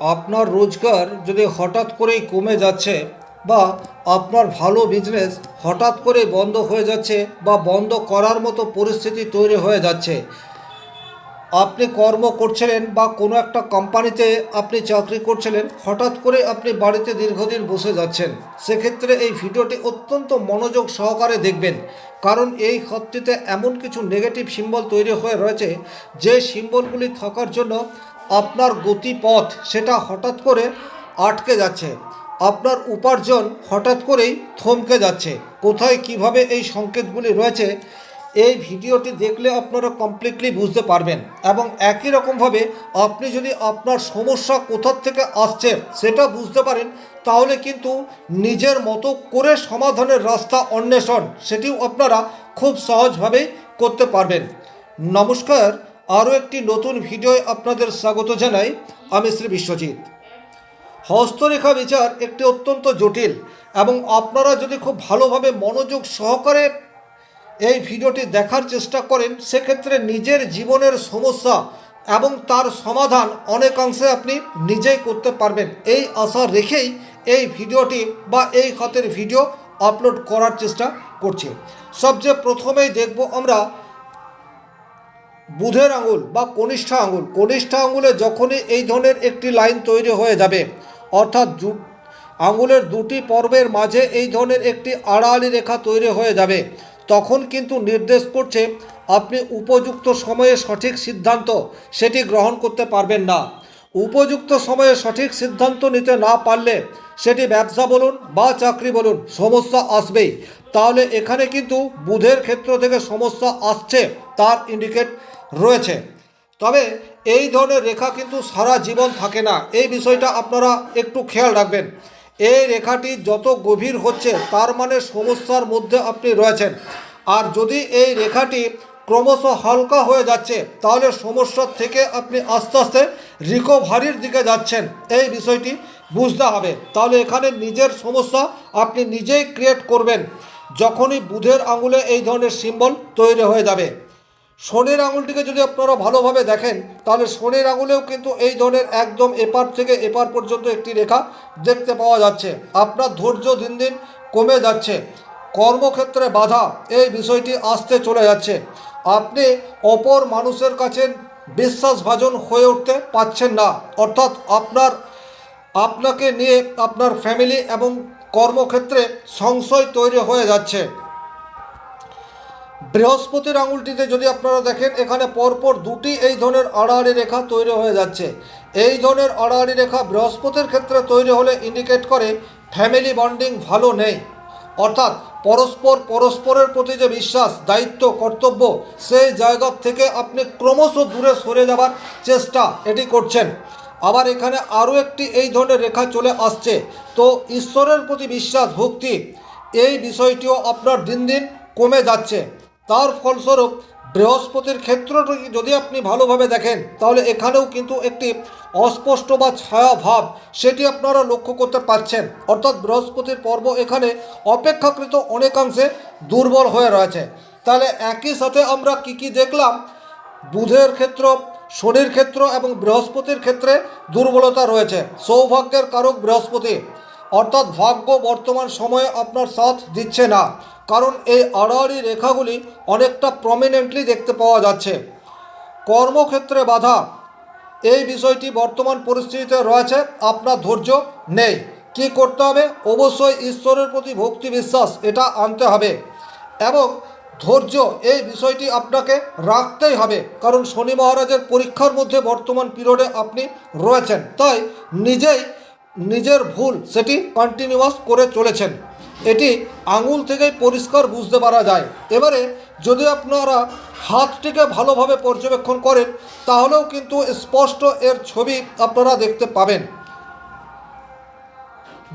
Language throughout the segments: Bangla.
আপনার রোজগার যদি হঠাৎ করেই কমে যাচ্ছে বা আপনার ভালো বিজনেস হঠাৎ করে বন্ধ হয়ে যাচ্ছে বা বন্ধ করার মতো পরিস্থিতি তৈরি হয়ে যাচ্ছে, আপনি কর্ম করছিলেন বা কোনো একটা কোম্পানিতে আপনি চাকরি করছিলেন, হঠাৎ করে আপনি বাড়িতে দীর্ঘদিন বসে যাচ্ছেন। সেক্ষেত্রে এই ভিডিওটি অত্যন্ত মনোযোগ সহকারে দেখবেন, কারণ এই ক্ষেত্রটিতে এমন কিছু নেগেটিভ সিম্বল তৈরি হয়ে রয়েছে, যে সিম্বলগুলি থাকার জন্য আপনার গতিপথ সেটা হঠাৎ করে আটকে যাচ্ছে। আপনার উপার্জন হঠাৎ করেই থমকে যাচ্ছে। কোথায় কীভাবে এই সংকেতগুলি রয়েছে, এই ভিডিওটি দেখলে আপনারা কমপ্লিটলি বুঝতে পারবেন এবং একই রকমভাবে আপনি যদি আপনার সমস্যা কোথার থেকে আসছে সেটা বুঝতে পারেন, তাহলে কিন্তু নিজের মতো করে সমাধানের রাস্তা অন্বেষণ সেটিও আপনারা খুব সহজভাবেই করতে পারবেন। নমস্কার। আরও একটি নতুন ভিডিওয় আপনাদের স্বাগত জানাই আমি শ্রী বিশ্বজিৎ। হস্তরেখা বিচার একটি অত্যন্ত জটিল এবং আপনারা যদি খুব ভালোভাবে মনোযোগ সহকারে এই ভিডিওটি দেখার চেষ্টা করেন, সেক্ষেত্রে নিজের জীবনের সমস্যা এবং তার সমাধান অনেকাংশে আপনি নিজেই করতে পারবেন। এই আশা রেখেই এই ভিডিওটি বা এই খাতের ভিডিও আপলোড করার চেষ্টা করছি। সবচেয়ে প্রথমেই দেখব আমরা বুধের আঙুল বা কনিষ্ঠা আঙুল। কনিষ্ঠা আঙুলে যখনই এই ধরনের একটি লাইন তৈরি হয়ে যাবে, অর্থাৎ আঙুলের দুটি পর্বের মাঝে এই ধরনের একটি আড়াআড়ি রেখা তৈরি হয়ে যাবে, তখন কিন্তু নির্দেশ করছে আপনি উপযুক্ত সময়ে সঠিক সিদ্ধান্ত সেটি গ্রহণ করতে পারবেন না। উপযুক্ত সময়ে সঠিক সিদ্ধান্ত নিতে না পারলে সেটি ব্যবসা বলুন বা চাকরি বলুন, সমস্যা আসবেই। তাহলে এখানে কিন্তু বুধের ক্ষেত্র থেকে সমস্যা আসছে, তার ইন্ডিকেট রয়েছে। তবে এই ধরনের রেখা কিন্তু সারা জীবন থাকে না। এই বিষয়টা আপনারা একটু খেয়াল রাখবেন। এই রেখাটি যত গভীর হচ্ছে, তার মানে সমস্যার মধ্যে আপনি রয়েছেন। আর যদি এই রেখাটি ক্রমশ হালকা হয়ে যাচ্ছে, তাহলে সমস্যার থেকে আপনি আস্তে আস্তে রিকভারির দিকে যাচ্ছেন। এই বিষয়টি বুঝতে হবে। তাহলে এখানে নিজের সমস্যা আপনি নিজেই ক্রিয়েট করবেন। যখনই বুধের আঙুলে এই ধরনের সিম্বল তৈরি হয়ে যাবে। শনির আঙুলটিকে যদি আপনারা ভালোভাবে দেখেন, তাহলে শনির আঙুলেও কিন্তু এই ধরনের একদম এপার থেকে এপার পর্যন্ত একটি রেখা দেখতে পাওয়া যাচ্ছে। আপনার ধৈর্য দিন দিন কমে যাচ্ছে। কর্মক্ষেত্রে বাধা, এই বিষয়টি আসতে চলে যাচ্ছে। আপনি অপর মানুষের কাছে বিশ্বাসভাজন হয়ে উঠতে পারছেন না। অর্থাৎ আপনার, আপনাকে নিয়ে আপনার ফ্যামিলি এবং কর্মক্ষেত্রে সংশয় তৈরি হয়ে যাচ্ছে। বৃহস্পতির আঙুলটিতে যদি আপনারা দেখেন, এখানে পরপর দুটি এই ধরনের আড়াআড়ি রেখা তৈরি হয়ে যাচ্ছে। এই ধরনের আড়াআড়ি রেখা বৃহস্পতির ক্ষেত্রে তৈরি হলে ইন্ডিকেট করে ফ্যামিলি বন্ডিং ভালো নেই। অর্থাৎ পরস্পর পরস্পরের প্রতি যে বিশ্বাস, দায়িত্ব, কর্তব্য, সেই জায়গা থেকে আপনি ক্রমশ দূরে সরে যাবার চেষ্টা এটি করছেন। আবার এখানে আরও একটি এই ধরনের রেখা চলে আসছে। তো ঈশ্বরের প্রতি বিশ্বাস, ভক্তি, এই বিষয়টিও আপনার দিন দিন কমে যাচ্ছে। তার ফলস্বরূপ বৃহস্পতির ক্ষেত্রটি যদি আপনি ভালোভাবে দেখেন, তাহলে এখানেও কিন্তু একটি অস্পষ্ট বা ছায়া ভাব সেটি আপনারা লক্ষ্য করতে পারছেন। অর্থাৎ বৃহস্পতির পর্ব এখানে অপেক্ষাকৃত অনেকাংশে দুর্বল হয়ে রয়েছে। তাহলে একই সাথে আমরা কি কি দেখলাম? বুধের ক্ষেত্র, শনির ক্ষেত্র এবং বৃহস্পতির ক্ষেত্রে দুর্বলতা রয়েছে। সৌভাগ্যের কারক বৃহস্পতি। অর্থাৎ ভাগ্য বর্তমান সময়ে আপনার সাথ দিচ্ছে না। কারণ এই আড়াআড়ি রেখাগুলি অনেকটা প্রমিনেন্টলি দেখতে পাওয়া যাচ্ছে। কর্মক্ষেত্রে বাধা। এই বিষয়টি বর্তমান পরিস্থিতিতে রয়েছে, আপনার ধৈর্য নেই। কি করতে হবে? অবশ্যই ঈশ্বরের প্রতি ভক্তি বিশ্বাস, এটা আনতে হবে। এবং ধৈর্য, এই বিষয়টি আপনাকে রাখতেই হবে। কারণ শনি মহারাজের পরীক্ষার মধ্যে বর্তমান পিরিয়ডে আপনি রয়েছেন। তাই নিজেই নিজের ভুল সেটি কন্টিনিউয়াস করে চলেছেন। এটি আঙুল থেকেই পরিষ্কার বুঝতে পারা যায়। এবারে যদি আপনারা হাতটিকে ভালোভাবে পর্যবেক্ষণ করেন, তাহলেও কিন্তু স্পষ্ট এর ছবি আপনারা দেখতে পাবেন।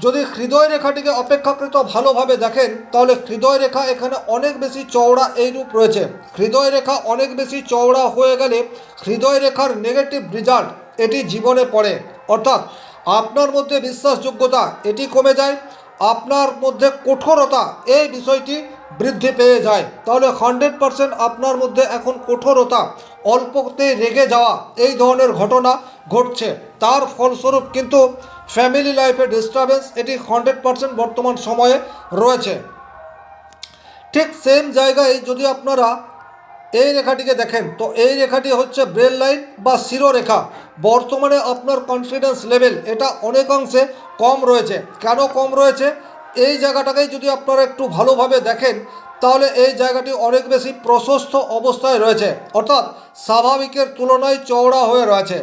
যদি হৃদয় রেখাটিকে অপেক্ষাকৃত ভালোভাবে দেখেন, তাহলে হৃদয় রেখা এখানে অনেক বেশি চওড়া এই রূপ রয়েছে। হৃদয় রেখা অনেক বেশি চওড়া হয়ে গেলে হৃদয় রেখার নেগেটিভ রেজাল্ট এটি জীবনে পড়ে। অর্থাৎ আপনার মধ্যে বিশ্বাসযোগ্যতা এটি কমে যায় আপনার মধ্যে কঠোরতা এই বিষয়টি বৃদ্ধি পেয়ে যায়। তাহলে হান্ড্রেড পারসেন্ট আপনার মধ্যে এখন কঠোরতা, অল্পতে রেগে যাওয়া এই ধরনের ঘটনা ঘটছে। তার ফলস্বরূপ কিন্তু ফ্যামিলি লাইফে ডিস্টারবেন্স এটি হান্ড্রেড পার্সেন্ট বর্তমান সময়ে রয়েছে। ঠিক সেম জায়গায় যদি আপনারা এই রেখাটিকে দেখেন, তো এই রেখাটি হচ্ছে ব্রেল লাইন বা শিরোরেখা। বর্তমানে আপনার কনফিডেন্স লেভেল এটা অনেকাংশে কম রয়েছে। কেন কম রয়েছে? এই জায়গাটাকেই যদি আপনারা একটু ভালোভাবে দেখেন, তাহলে এই জায়গাটি অনেক বেশি প্রশস্ত অবস্থায় রয়েছে। অর্থাৎ স্বাভাবিকের তুলনায় চওড়া হয়ে রয়েছে।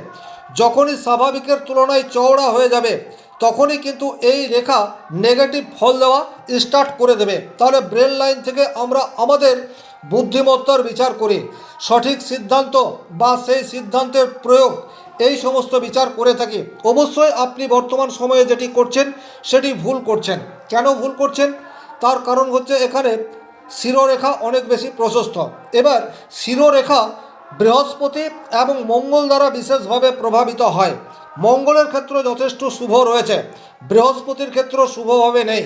যখনই স্বাভাবিকের তুলনায় চওড়া হয়ে যাবে, তখনই কিন্তু এই রেখা নেগেটিভ ফল দেওয়া স্টার্ট করে দেবে। তাহলে ব্রেন লাইন থেকে আমরা আমাদের বুদ্ধিমত্তার বিচার করি। সঠিক সিদ্ধান্ত বা সেই সিদ্ধান্তের প্রয়োগ এই সমস্ত বিচার করে থাকি। অবশ্যই আপনি বর্তমান সময়ে যেটি করছেন, সেটি ভুল করছেন। কেন ভুল করছেন? তার কারণ হচ্ছে এখানে শিরোরেখা অনেক বেশি প্রশস্ত। এবার শিরোরেখা বৃহস্পতি এবং মঙ্গল দ্বারা বিশেষভাবে প্রভাবিত হয়। মঙ্গলের ক্ষেত্রে যথেষ্ট শুভ রয়েছে, বৃহস্পতির ক্ষেত্র শুভভাবে নেই।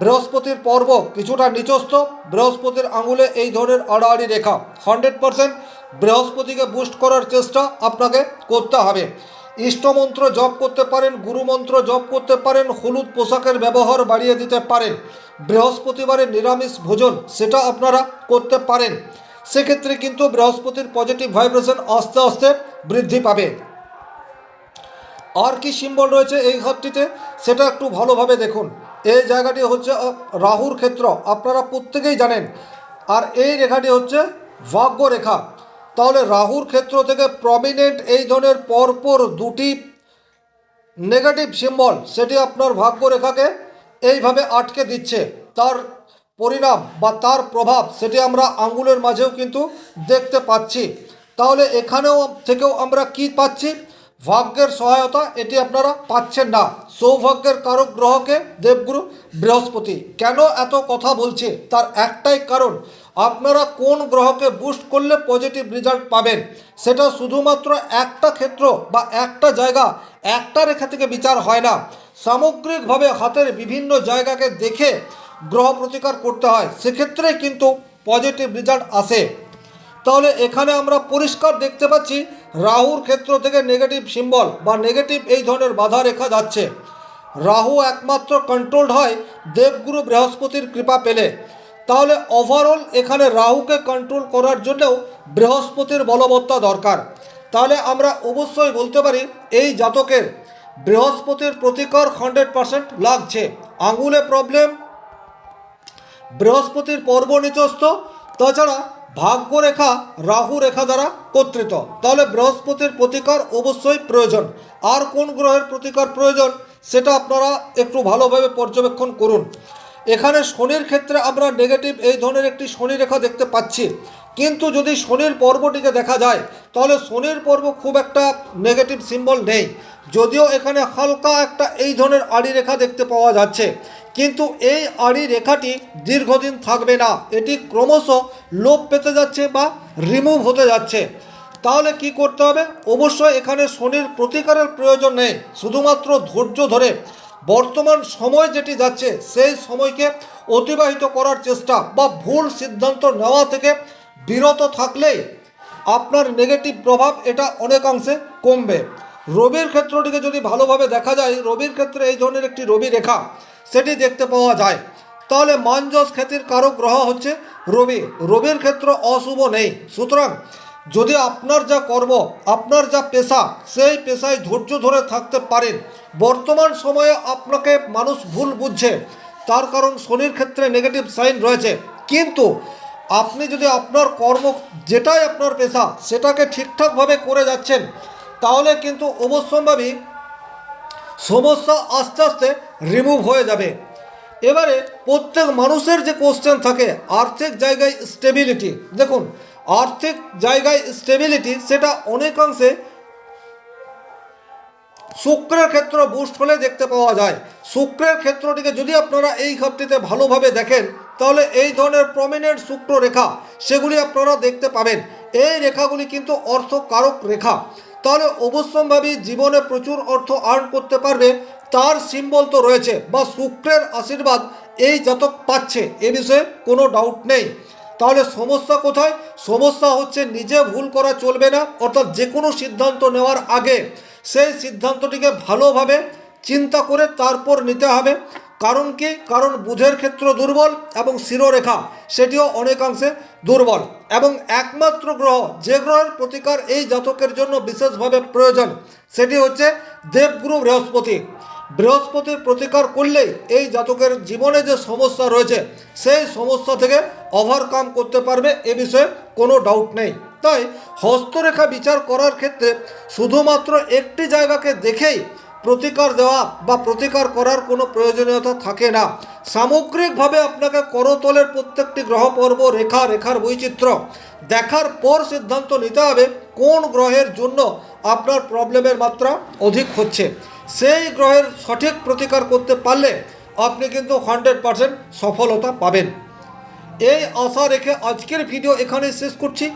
বৃহস্পতির পর্ব কিছুটা নিচস্থ, বৃহস্পতির আঙুলে এই ধরনের আড়াআড়ি রেখা। হান্ড্রেড পারসেন্ট বৃহস্পতিকে বুস্ট করার চেষ্টা আপনাকে করতে হবে। ইষ্টমন্ত্র জপ করতে পারেন, গুরুমন্ত্র জপ করতে পারেন, হলুদ পোশাকের ব্যবহার বাড়িয়ে দিতে পারেন। বৃহস্পতিবারের নিরামিষ ভোজন, সেটা আপনারা করতে পারেন। সেক্ষেত্রে কিন্তু বৃহস্পতির পজিটিভ ভাইব্রেশন আস্তে আস্তে বৃদ্ধি পাবে। আর কি সিম্বল রয়েছে এই ঘরটিতে, সেটা একটু ভালোভাবে দেখুন। এই জায়গাটি হচ্ছে রাহুর ক্ষেত্র, আপনারা প্রত্যেকেই জানেন। আর এই রেখাটি হচ্ছে ভাগ্য রেখা তাহলে রাহুর ক্ষেত্র থেকে প্রমিনেন্ট এই ধরনের পরপর দুটি নেগেটিভ সিম্বল সেটি আপনার ভাগ্য রেখাকে এইভাবে আটকে দিচ্ছে। তার পরিণাম বা তার প্রভাব সেটি আমরা আঙ্গুলের মাঝেও কিন্তু দেখতে পাচ্ছি। তাহলে এখানেও থেকেও আমরা কি পাচ্ছি? ভাগ্যের সহায়তা এটি আপনারা পাচ্ছেন না। সৌভাগ্যের কারক গ্রহকে দেবগুরু বৃহস্পতি। কেন এত কথা বলছে? তার একটাই কারণ আপনারা কোন গ্রহকে বুস্ট করলে পজিটিভ রেজাল্ট পাবেন? সেটা শুধুমাত্র একটা ক্ষেত্র বা একটা জায়গা, একটা রেখা থেকে বিচার হয় না। সামগ্রিকভাবে হাতের বিভিন্ন জায়গাকে দেখে গ্রহ প্রতিকার করতে হয়। সেক্ষেত্রে কিন্তু পজিটিভ রেজাল্ট আসে। তাহলে এখানে আমরা পরিষ্কার দেখতে পাচ্ছি রাহুর ক্ষেত্র থেকে নেগেটিভ সিম্বল বা নেগেটিভ এই ধরনের বাধা রেখা যাচ্ছে। রাহু একমাত্র কন্ট্রোলড হয় দেবগুরু বৃহস্পতির কৃপা পেলে। তাহলে ওভারঅল এখানে রাহুকে কন্ট্রোল করার জন্যও বৃহস্পতির বলবত্তা দরকার। তাহলে আমরা অবশ্যই বলতে পারি, এই জাতকের বৃহস্পতির প্রতিকার হান্ড্রেড পারসেন্ট লাগছে। আঙুলে প্রবলেম বৃহস্পতির পর্ব নিচস্থ, তাছাড়া ভাগ্য রেখা রাহু রেখা দ্বারা কর্তৃত তাহলে বৃহস্পতির প্রতিকার অবশ্যই প্রয়োজন। আর কোন গ্রহের প্রতিকার প্রয়োজন, সেটা আপনারা একটু ভালোভাবে পর্যবেক্ষণ করুন। এখানে শনির ক্ষেত্রে আমরা নেগেটিভ এই ধরনের একটি শনি রেখা দেখতে পাচ্ছি। কিন্তু যদি শনির পর্বটিকে দেখা যায়, তাহলে শনির পর্ব খুব একটা নেগেটিভ সিম্বল নেই। যদিও এখানে হালকা একটা এই ধরনের আড়ি রেখা দেখতে পাওয়া যাচ্ছে। কিন্তু এই আড়ি রেখাটি দীর্ঘদিন থাকবে না। এটি ক্রমশ লোপ পেতে যাচ্ছে বা রিমুভ হতে যাচ্ছে। তাহলে কি করতে হবে? অবশ্যই এখানে শনির প্রতিকারের প্রয়োজন নেই। শুধুমাত্র ধৈর্য ধরে বর্তমান সময় যেটি যাচ্ছে, সেই সময়কে অতিবাহিত করার চেষ্টা বা ভুল সিদ্ধান্ত নেওয়া থেকে বিরত থাকলেই আপনার নেগেটিভ প্রভাব এটা অনেকাংশে কমবে। রবির ক্ষেত্রটিকে যদি ভালোভাবে দেখা যায়, রবির ক্ষেত্রে এই ধরনের একটি রবি রেখা সেটি দেখতে পাওয়া যায়। তাহলে মানজস খ্যাতির কারক গ্রহ হচ্ছে রবি। রবির ক্ষেত্র অশুভ নেই। সুতরাং যদি আপনার যা কর্ম, আপনার যা পেশা, সেই পেশায় ধৈর্য ধরে থাকতে পারেন। বর্তমান সময়ে আপনাকে মানুষ ভুল বুঝছে। তার কারণ শনির ক্ষেত্রে নেগেটিভ সাইন রয়েছে। কিন্তু আপনি যদি আপনার কর্ম, যেটাই আপনার পেশা, সেটাকে ঠিকঠাকভাবে করে যাচ্ছেন, তাহলে কিন্তু অবশ্যম্ভাবী সমস্যা আস্তে আস্তে রিমুভ হয়ে যাবে। এবারে প্রত্যেক মানুষের যে কোশ্চেন থাকে, আর্থিক জায়গায় স্টেবিলিটি দেখুন আর্থিক জায়গায় স্টেবিলিটি সেটা অনেকাংশে শুক্রের ক্ষেত্র বুস্ট হলে দেখতে পাওয়া যায়। শুক্রের ক্ষেত্রটিকে যদি আপনারা এই ঘরটিতে ভালোভাবে দেখেন, তাহলে এই ধরনের প্রমিনেন্ট শুক্র রেখা, সেগুলি আপনারা দেখতে পাবেন। এই রেখাগুলি কিন্তু অর্থ কারক রেখা। তাহলে অবশ্যম্ভাবী জীবনে প্রচুর অর্থ আর্ন করতে পারবে, তার সিম্বল তো রয়েছে, বা শুক্রের আশীর্বাদ এই জাতক পাচ্ছে, এ বিষয়ে কোনো ডাউট নেই। তাহলে সমস্যা কোথায়? সমস্যা হচ্ছে নিজে ভুল করা চলবে না, অর্থাৎ যে কোনো সিদ্ধান্ত নেওয়ার আগে সেই সিদ্ধান্তটিকে ভালোভাবে চিন্তা করে তারপর নিতে হবে। কারণ কি? কারণ বুধের ক্ষেত্র দুর্বল এবং শিরোরেখা সেটিও অনেকাংশে দুর্বল। এবং একমাত্র গ্রহ, যে গ্রহের প্রতিকার এই জাতকের জন্য বিশেষভাবে প্রয়োজন, সেটি হচ্ছে দেবগুরু বৃহস্পতি। বৃহস্পতির প্রতিকার করলেই এই জাতকের জীবনে যে সমস্যা রয়েছে, সেই সমস্যা থেকে ওভারকাম করতে পারবে এ বিষয়ে কোনো ডাউট নেই। তাই হস্তরেখা বিচার করার ক্ষেত্রে শুধুমাত্র একটি জায়গাকে দেখেই প্রতিকার দেওয়া বা প্রতিকার করার কোনো প্রয়োজনীয়তা থাকে না। সামগ্রিকভাবে আপনাকে করতলের প্রত্যেকটি গ্রহ পর্ব রেখা, রেখার বৈচিত্র্য দেখার পর সিদ্ধান্ত নিতে হবে কোন গ্রহের জন্য আপনার প্রবলেমের মাত্রা অধিক হচ্ছে। সেই গ্রহের সঠিক প্রতিকার করতে পারলে আপনি কিন্তু হান্ড্রেড পারসেন্ট সফলতা পাবেন। এই আশা রেখে আজকের ভিডিও এখানেই শেষ করছি।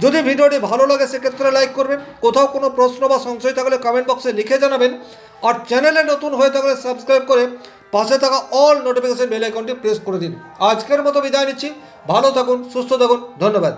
যদি ভিডিওটি ভালো লাগে, সেক্ষেত্রে লাইক করবেন। কোথাও কোনো প্রশ্ন বা সংশয় থাকলে কমেন্ট বক্সে লিখে জানাবেন। আর চ্যানেলে নতুন হয়ে থাকলে সাবস্ক্রাইব করে পাশে থাকা অল নোটিফিকেশন বেল আইকনটি প্রেস করে দিন। আজকের মতো বিদায় নিচ্ছি। ভালো থাকুন, সুস্থ থাকুন। ধন্যবাদ।